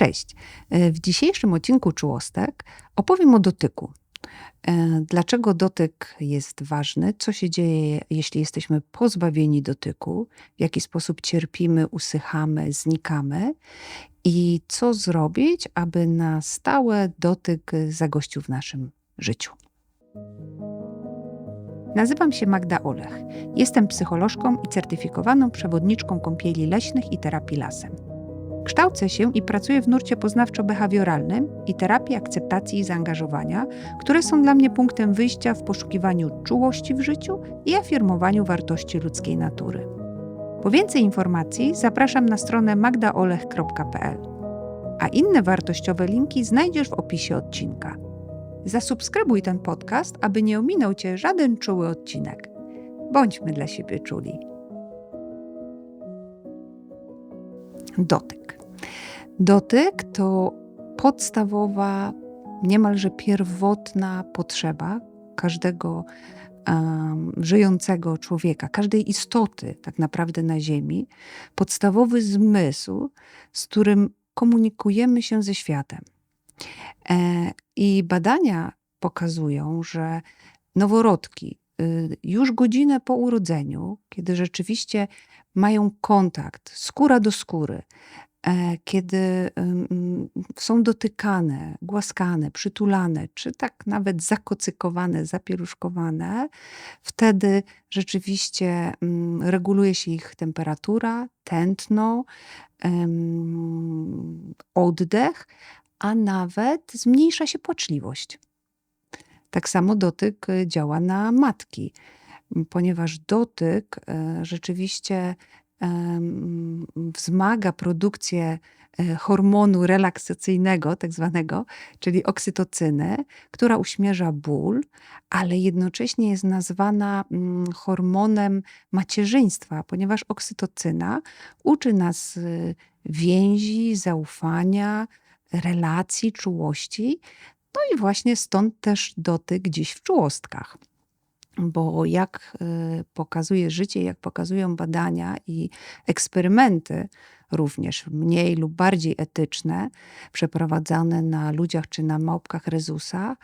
Cześć. E, w dzisiejszym odcinku Czułostek opowiem o dotyku. E, dlaczego dotyk jest ważny? Co się dzieje, jeśli jesteśmy pozbawieni dotyku? W jaki sposób cierpimy, usychamy, znikamy? I co zrobić, aby na stałe dotyk zagościł w naszym życiu? Nazywam się Magda Olech. Jestem psycholożką i certyfikowaną przewodniczką kąpieli leśnych i terapii lasem. Kształcę się i pracuję w nurcie poznawczo-behawioralnym i terapii akceptacji i zaangażowania, które są dla mnie punktem wyjścia w poszukiwaniu czułości w życiu i afirmowaniu wartości ludzkiej natury. Po więcej informacji zapraszam na stronę magdaolech.pl. A inne wartościowe linki znajdziesz w opisie odcinka. Zasubskrybuj ten podcast, aby nie ominął Cię żaden czuły odcinek. Bądźmy dla siebie czuli. Dotyk. Dotyk to podstawowa, niemalże pierwotna potrzeba każdego um, żyjącego człowieka, każdej istoty tak naprawdę na Ziemi, podstawowy zmysł, z którym komunikujemy się ze światem. E, I badania pokazują, że noworodki już godzinę po urodzeniu, kiedy rzeczywiście mają kontakt skóra do skóry, e, kiedy są dotykane, głaskane, przytulane, czy tak nawet zakocykowane, zapieluszkowane, wtedy rzeczywiście reguluje się ich temperatura, tętno, oddech, a nawet zmniejsza się płaczliwość. Tak samo dotyk y, działa na matki, ponieważ dotyk e, rzeczywiście wzmaga produkcję e, hormonu relaksacyjnego, tak zwanego, czyli oksytocyny, która uśmierza ból, ale jednocześnie jest nazwana hormonem macierzyństwa, ponieważ oksytocyna uczy nas y, więzi, zaufania, relacji, czułości. No i właśnie stąd też dotyk gdzieś w czułostkach. Bo jak y, pokazuje życie, jak pokazują badania i eksperymenty, również mniej lub bardziej etyczne, przeprowadzane na ludziach czy na małpkach Rezusa,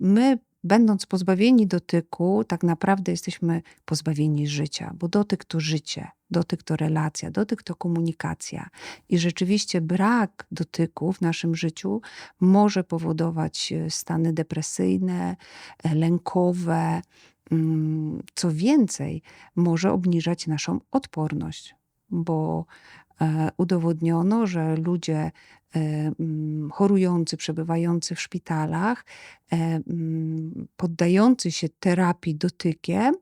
my będąc pozbawieni dotyku, tak naprawdę jesteśmy pozbawieni życia, bo dotyk to życie, dotyk to relacja, dotyk to komunikacja. I rzeczywiście brak dotyku w naszym życiu może powodować e, stany depresyjne, e, lękowe. Mm, co więcej, może obniżać naszą odporność, bo udowodniono, że ludzie Mm, chorujący, przebywający w szpitalach, e, mm, poddający się terapii dotykiem,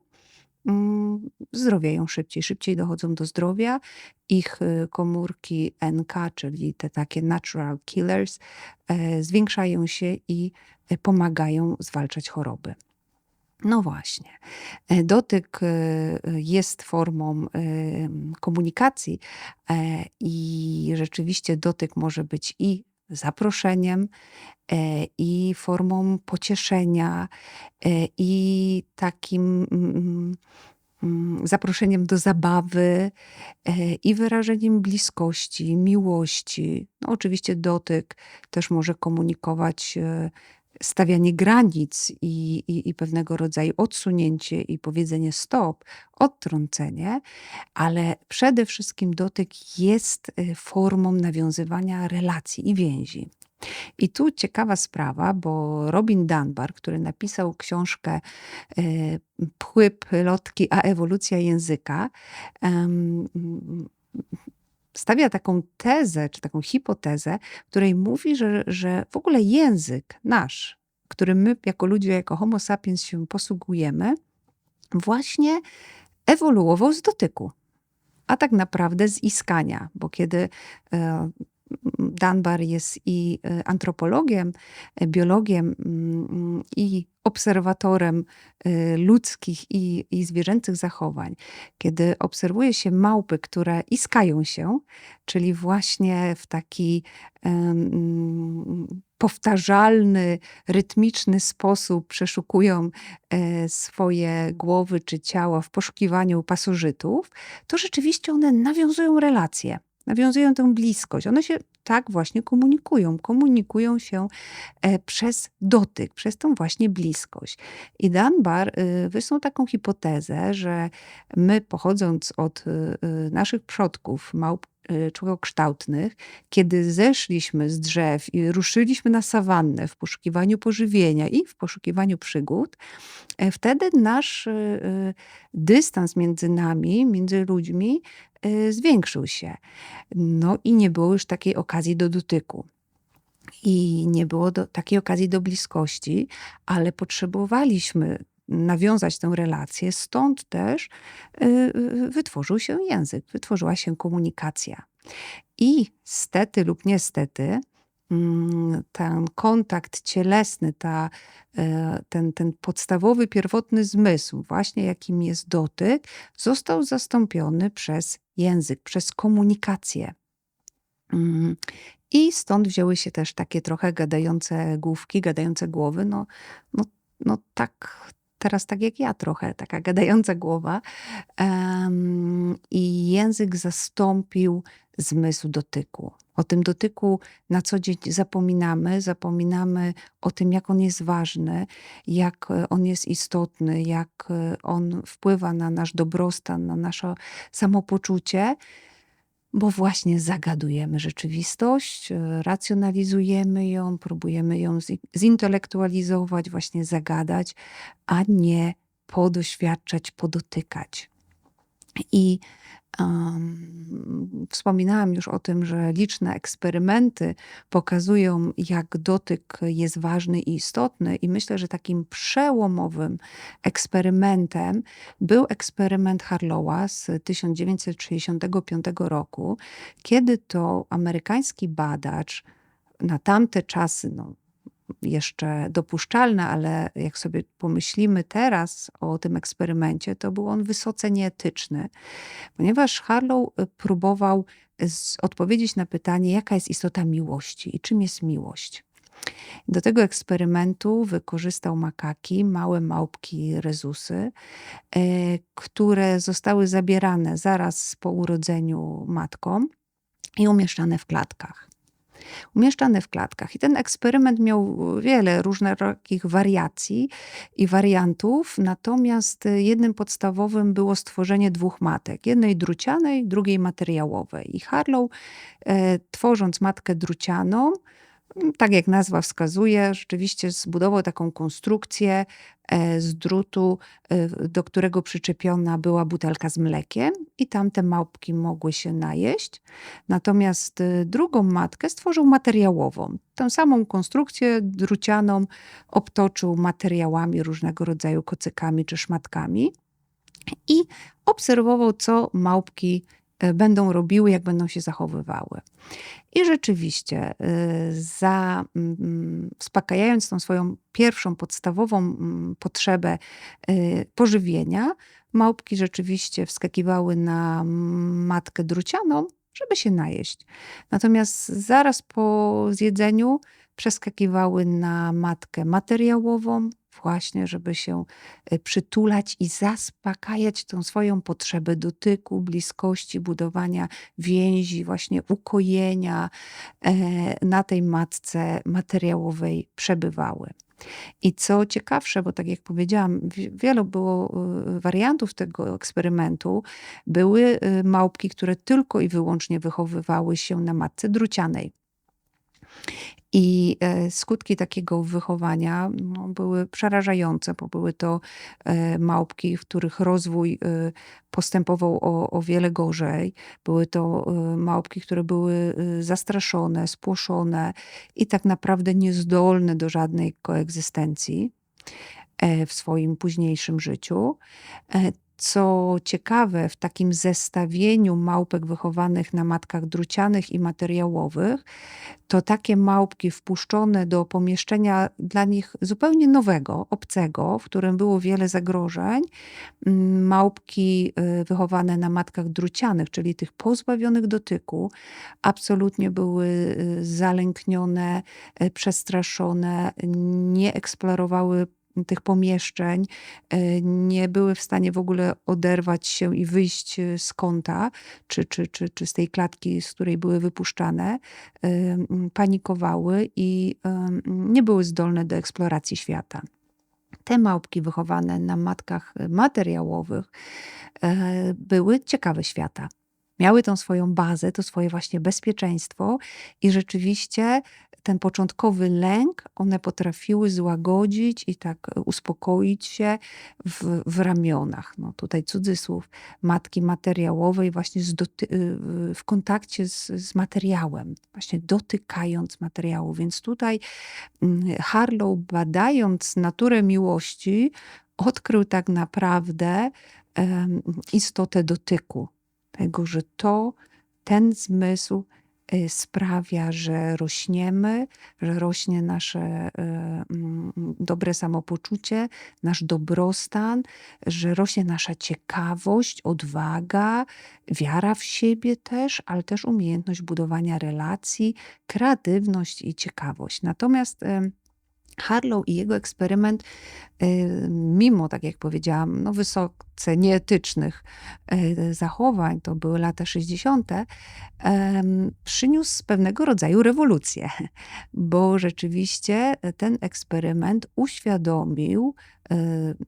mm, zdrowieją szybciej, szybciej dochodzą do zdrowia. Ich komórki NK, czyli te takie natural killers, e, zwiększają się i e, pomagają zwalczać choroby. No właśnie. E, dotyk e, jest formą e, komunikacji i rzeczywiście dotyk może być i zaproszeniem, i formą pocieszenia, i takim mm, mm, zaproszeniem do zabawy, i wyrażeniem bliskości, miłości. No, oczywiście dotyk też może komunikować stawianie granic i, i, i, pewnego rodzaju odsunięcie i powiedzenie stop, odtrącenie, ale przede wszystkim dotyk jest y, formą nawiązywania relacji i więzi. I tu ciekawa sprawa, bo Robin Dunbar, który napisał książkę y, Pchły, plotki, a ewolucja języka, stawia taką tezę, czy taką hipotezę, której mówi, że, że w ogóle język nasz, którym my jako ludzie, jako homo sapiens się posługujemy, właśnie ewoluował z dotyku. A tak naprawdę z iskania, bo kiedy e, Dunbar jest i e, antropologiem, e, biologiem mm, i obserwatorem y, ludzkich i, i zwierzęcych zachowań, kiedy obserwuje się małpy, które iskają się, czyli właśnie w taki um, powtarzalny, rytmiczny sposób przeszukują e, swoje głowy czy ciała w poszukiwaniu pasożytów, to rzeczywiście one nawiązują relacje. nawiązują tę bliskość. One się tak właśnie komunikują. Komunikują się e, przez dotyk, przez tą właśnie bliskość. I Dunbar y, wysnuł taką hipotezę, że my pochodząc od y, y, naszych przodków, małp człowiekokształtnych, kiedy zeszliśmy z drzew i ruszyliśmy na sawannę w poszukiwaniu pożywienia i w poszukiwaniu przygód, e, wtedy nasz dystans między nami, między ludźmi Y, zwiększył się. No i nie było już takiej okazji do dotyku. I nie było do, takiej okazji do bliskości, ale potrzebowaliśmy nawiązać tę relację, stąd też y, y, wytworzył się język, wytworzyła się komunikacja. I stety lub niestety, Mm, ten kontakt cielesny, ta, e, ten, ten podstawowy, pierwotny zmysł, właśnie jakim jest dotyk, został zastąpiony przez język, przez komunikację. Mm, I stąd wzięły się też takie trochę gadające główki, gadające głowy. No, no, no tak, teraz tak jak ja trochę, taka gadająca głowa. I język zastąpił zmysł dotyku. O tym dotyku na co dzień zapominamy, zapominamy o tym, jak on jest ważny, jak e, on jest istotny, jak e, on wpływa na nasz dobrostan, na nasze samopoczucie, bo właśnie zagadujemy rzeczywistość, e, racjonalizujemy ją, próbujemy ją zintelektualizować, właśnie zagadać, a nie podoświadczać, podotykać. I Um, wspominałam już o tym, że liczne eksperymenty pokazują, jak dotyk jest ważny i istotny, i myślę, że takim przełomowym eksperymentem był eksperyment Harlowa z 1965 roku, kiedy to amerykański badacz na tamte czasy, no, jeszcze dopuszczalne, ale jak sobie pomyślimy teraz o tym eksperymencie, to był on wysoce nieetyczny, ponieważ Harlow y, próbował odpowiedzieć na pytanie, jaka jest istota miłości i czym jest miłość. Do tego eksperymentu wykorzystał makaki, małe małpki rezusy, y, które zostały zabierane zaraz po urodzeniu matką i umieszczane w klatkach umieszczane w klatkach. I ten eksperyment miał wiele różnych wariacji i wariantów, natomiast jednym podstawowym było stworzenie dwóch matek, jednej drucianej, drugiej materiałowej. I Harlow, e, tworząc matkę drucianą, tak jak nazwa wskazuje, rzeczywiście zbudował taką konstrukcję e, z drutu, e, do którego przyczepiona była butelka z mlekiem i tamte małpki mogły się najeść. Natomiast e, drugą matkę stworzył materiałową. Tę samą konstrukcję drucianą obtoczył materiałami różnego rodzaju kocykami czy szmatkami i obserwował, co małpki będą robiły, jak będą się zachowywały. I rzeczywiście, e, za, uspokajając tą swoją pierwszą podstawową potrzebę e, pożywienia, małpki rzeczywiście wskakiwały na matkę drucianą, żeby się najeść. Natomiast zaraz po zjedzeniu przeskakiwały na matkę materiałową, właśnie, żeby się e, przytulać i zaspokajać tą swoją potrzebę dotyku, bliskości, budowania więzi, właśnie ukojenia e, na tej matce materiałowej przebywały. I co ciekawsze, bo tak jak powiedziałam, wielu było e, wariantów tego eksperymentu, były małpki, które tylko i wyłącznie wychowywały się na matce drucianej. I e, skutki takiego wychowania no, były przerażające, bo były to e, małpki, w których rozwój e, postępował o, o wiele gorzej. Były to małpki, które były zastraszone, spłoszone i tak naprawdę niezdolne do żadnej koegzystencji w swoim późniejszym życiu. Co ciekawe, w takim zestawieniu małpek wychowanych na matkach drucianych i materiałowych, to takie małpki wpuszczone do pomieszczenia dla nich zupełnie nowego, obcego, w którym było wiele zagrożeń, mm, małpki y, wychowane na matkach drucianych, czyli tych pozbawionych dotyku, absolutnie były y, zalęknione, y, przestraszone, nie eksplorowały tych pomieszczeń, e, nie były w stanie w ogóle oderwać się i wyjść z kąta, czy, czy, czy, czy z tej klatki, z której były wypuszczane. Panikowały i nie były zdolne do eksploracji świata. Te małpki wychowane na matkach materiałowych były ciekawe świata miały tą swoją bazę, to swoje właśnie bezpieczeństwo i rzeczywiście ten początkowy lęk one potrafiły złagodzić i tak uspokoić się w, w ramionach. No tutaj cudzysłów matki materiałowej właśnie w kontakcie z, z materiałem, właśnie dotykając materiału. Więc tutaj mm, Harlow badając naturę miłości odkrył tak naprawdę istotę dotyku tego, że to, ten zmysł sprawia, że rośniemy, że rośnie nasze y, mm, dobre samopoczucie, nasz dobrostan, że rośnie nasza ciekawość, odwaga, wiara w siebie też, ale też umiejętność budowania relacji, kreatywność i ciekawość. Natomiast Harlow i jego eksperyment, y, mimo, tak jak powiedziałam, no wysoce nieetycznych y, zachowań, to były lata 60., przyniósł pewnego rodzaju rewolucję, bo rzeczywiście ten eksperyment uświadomił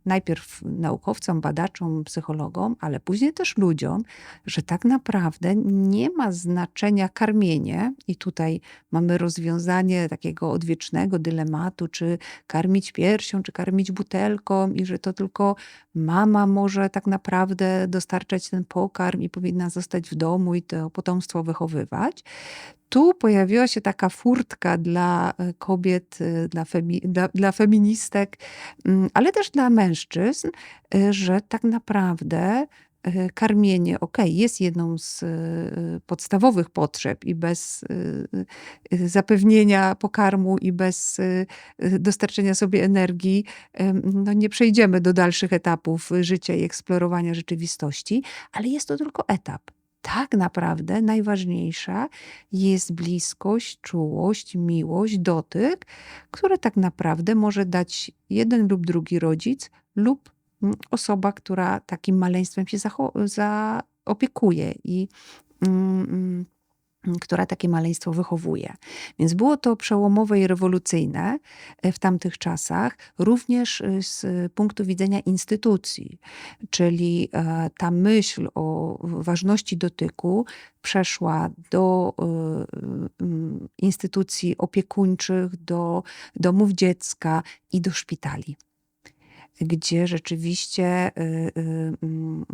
najpierw naukowcom, badaczom, psychologom, ale później też ludziom, że tak naprawdę nie ma znaczenia karmienie, i tutaj mamy rozwiązanie takiego odwiecznego dylematu, czy karmić piersią, czy karmić butelką, i że to tylko mama może tak naprawdę dostarczać ten pokarm i powinna zostać w domu i to potomstwo wychowywać. Tu pojawiła się taka furtka dla e, kobiet, e, dla, femi dla, dla feministek, mm, ale też dla mężczyzn, e, że tak naprawdę karmienie, ok, jest jedną z podstawowych potrzeb i bez zapewnienia pokarmu i bez dostarczenia sobie energii, no nie przejdziemy do dalszych etapów życia i eksplorowania rzeczywistości, ale jest to tylko etap. Tak naprawdę najważniejsza jest bliskość, czułość, miłość, dotyk, które tak naprawdę może dać jeden lub drugi rodzic lub osoba, która takim maleństwem się zaopiekuje i mm, mm, która takie maleństwo wychowuje. Więc było to przełomowe i rewolucyjne e, w tamtych czasach, również e, z punktu widzenia instytucji, czyli e, ta myśl o ważności dotyku przeszła do instytucji opiekuńczych, do domów dziecka i do szpitali gdzie rzeczywiście y, y, mm,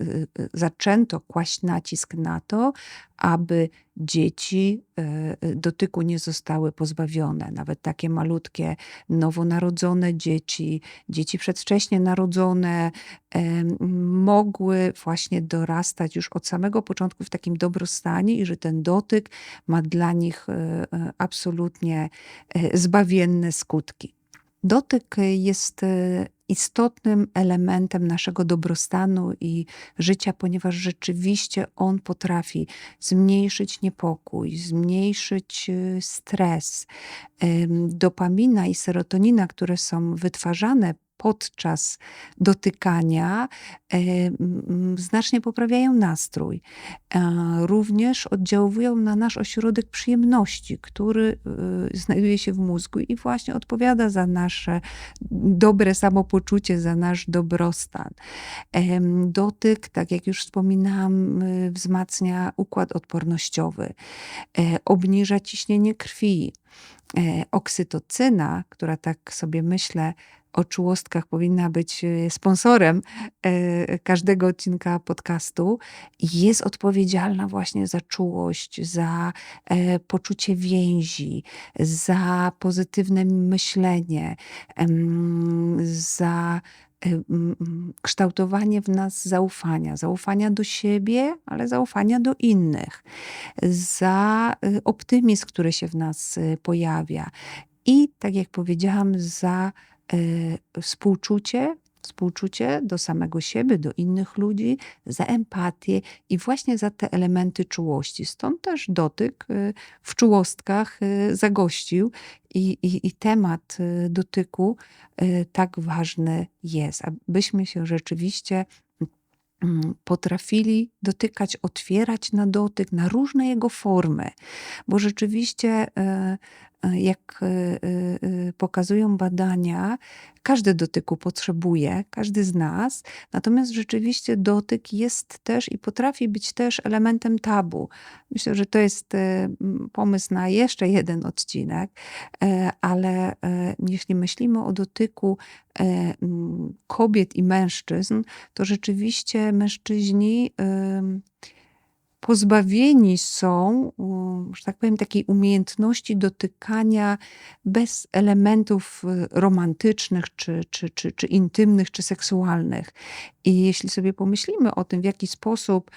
y, zaczęto kłaść nacisk na to, aby dzieci dotyku nie zostały pozbawione. Nawet takie malutkie, nowonarodzone dzieci, dzieci przedwcześnie narodzone, mogły właśnie dorastać już od samego początku w takim dobrostanie i że ten dotyk ma dla nich absolutnie zbawienne skutki. Dotyk jest istotnym elementem naszego dobrostanu i życia, ponieważ rzeczywiście on potrafi zmniejszyć niepokój, zmniejszyć y, stres. Dopamina i serotonina, które są wytwarzane podczas dotykania e, znacznie poprawiają nastrój. Również oddziałują na nasz ośrodek przyjemności, który y, znajduje się w mózgu i właśnie odpowiada za nasze dobre samopoczucie, za nasz dobrostan. Dotyk, tak jak już wspominałam, wzmacnia układ odpornościowy, e, obniża ciśnienie krwi. E, oksytocyna, która tak sobie myślę, o czułostkach powinna być e, sponsorem e, każdego odcinka podcastu, jest odpowiedzialna właśnie za czułość, za e, poczucie więzi, za pozytywne myślenie, za kształtowanie w nas zaufania, zaufania do siebie, ale zaufania do innych, za optymizm, który się w nas pojawia. I, tak jak powiedziałam, za współczucie współczucie do samego siebie, do innych ludzi, za empatię i właśnie za te elementy czułości. Stąd też dotyk y, w czułostkach y, zagościł i, i, i temat y, dotyku tak ważny jest, abyśmy się rzeczywiście mm, potrafili dotykać, otwierać na dotyk, na różne jego formy, bo rzeczywiście jak pokazują badania, każdy dotyku potrzebuje, każdy z nas, natomiast rzeczywiście dotyk jest też i potrafi być też elementem tabu. Myślę, że to jest e, pomysł na jeszcze jeden odcinek, e, ale e, jeśli myślimy o dotyku kobiet i mężczyzn, to rzeczywiście mężczyźni pozbawieni są, że tak powiem, takiej umiejętności dotykania bez elementów y, romantycznych, czy, czy, czy, czy intymnych, czy seksualnych. I jeśli sobie pomyślimy o tym, w jaki sposób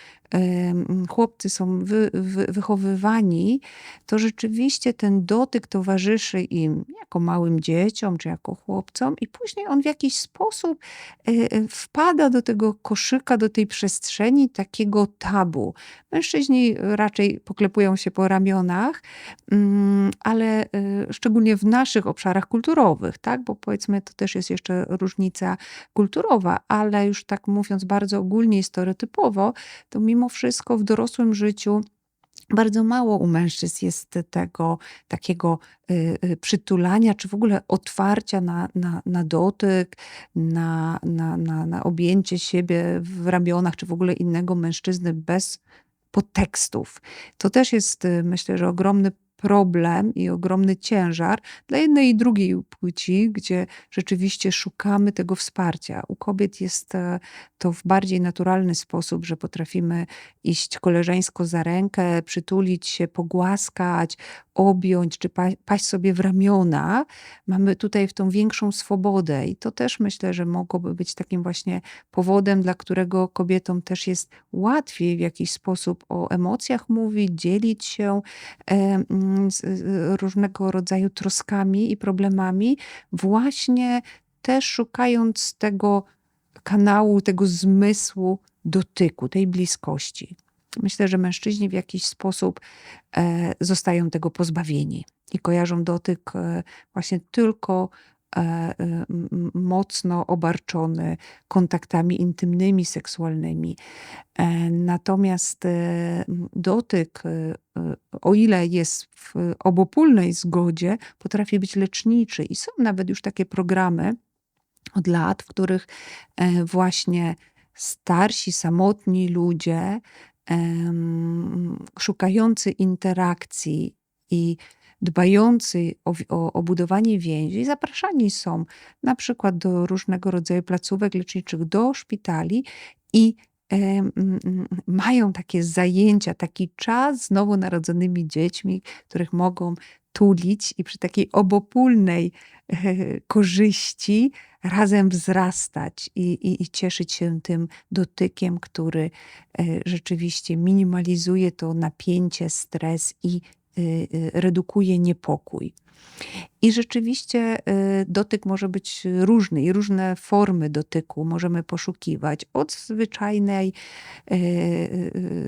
chłopcy są wy, wy, wychowywani, to rzeczywiście ten dotyk towarzyszy im jako małym dzieciom, czy jako chłopcom, i później on w jakiś sposób e, e, wpada do tego koszyka, do tej przestrzeni takiego tabu. Mężczyźni raczej poklepują się po ramionach, mm, ale e, szczególnie w naszych obszarach kulturowych, tak? bo powiedzmy, to też jest jeszcze różnica kulturowa, ale już tak mówiąc bardzo ogólnie i stereotypowo, to mimo wszystko w dorosłym życiu bardzo mało u mężczyzn jest tego takiego y, y, przytulania, czy w ogóle otwarcia na, na, na dotyk, na, na, na, na objęcie siebie w ramionach, czy w ogóle innego mężczyzny bez podtekstów. To też jest, y, myślę, że ogromny problem i ogromny ciężar dla jednej i drugiej płci, gdzie rzeczywiście szukamy tego wsparcia. U kobiet jest e, to w bardziej naturalny sposób, że potrafimy iść koleżeńsko za rękę, przytulić się, pogłaskać, objąć czy paść sobie w ramiona. Mamy tutaj w tą większą swobodę i to też myślę, że mogłoby być takim właśnie powodem, dla którego kobietom też jest łatwiej w jakiś sposób o emocjach mówić, dzielić się z różnego rodzaju troskami i problemami, właśnie też szukając tego kanału, tego zmysłu dotyku, tej bliskości. Myślę, że mężczyźni w jakiś sposób e, zostają tego pozbawieni i kojarzą dotyk e, właśnie tylko mocno obarczony kontaktami intymnymi, seksualnymi. Natomiast dotyk, o ile jest w obopólnej zgodzie, potrafi być leczniczy i są nawet już takie programy od lat, w których właśnie starsi, samotni ludzie szukający interakcji i dbający o, o, o, budowanie więzi, zapraszani są na przykład do różnego rodzaju placówek leczniczych, do szpitali i mają takie zajęcia, taki czas z nowonarodzonymi dziećmi, których mogą tulić i przy takiej obopólnej e, korzyści razem wzrastać i, i, i cieszyć się tym dotykiem, który e, rzeczywiście minimalizuje to napięcie, stres i redukuje niepokój. I rzeczywiście dotyk może być różny i różne formy dotyku możemy poszukiwać. Od zwyczajnej,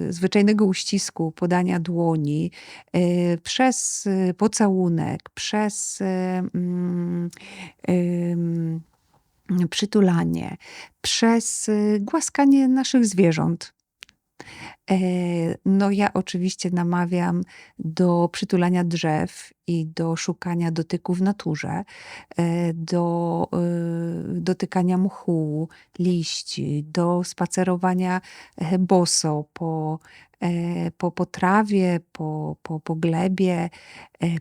zwyczajnego uścisku, podania dłoni, przez pocałunek, przez mm, przytulanie, przez głaskanie naszych zwierząt. E, no, ja oczywiście namawiam do przytulania drzew i do szukania dotyku w naturze, e, do e, dotykania mchu, liści, do spacerowania boso po, po, po trawie, po, po, po glebie,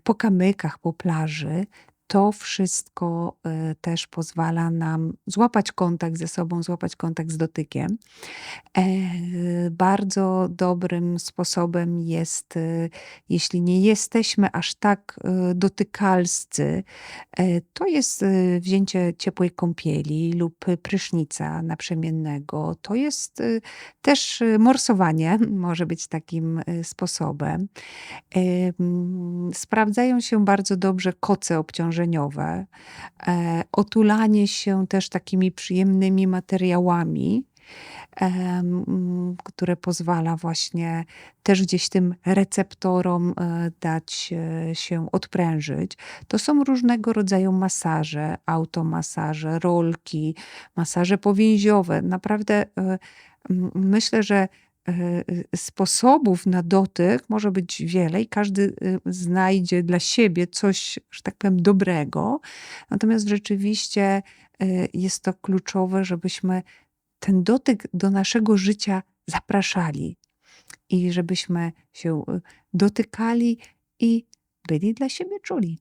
po kamykach, po plaży to wszystko e, też pozwala nam złapać kontakt ze sobą, złapać kontakt z dotykiem. E, bardzo dobrym sposobem jest, e, jeśli nie jesteśmy aż tak dotykalscy, to jest wzięcie ciepłej kąpieli lub prysznica naprzemiennego. To jest też morsowanie, może być takim sposobem. Sprawdzają się bardzo dobrze koce obciążone e, otulanie się też takimi przyjemnymi materiałami, em, które pozwala właśnie też gdzieś tym receptorom e, dać e, się odprężyć. To są różnego rodzaju masaże, automasaże, rolki, masaże powięziowe. Naprawdę e, myślę, że e, e, sposobów na dotyk może być wiele i każdy e, znajdzie dla siebie coś, że tak powiem, dobrego. Natomiast rzeczywiście e, jest to kluczowe, żebyśmy ten dotyk do naszego życia zapraszali i żebyśmy się e, dotykali i byli dla siebie czuli.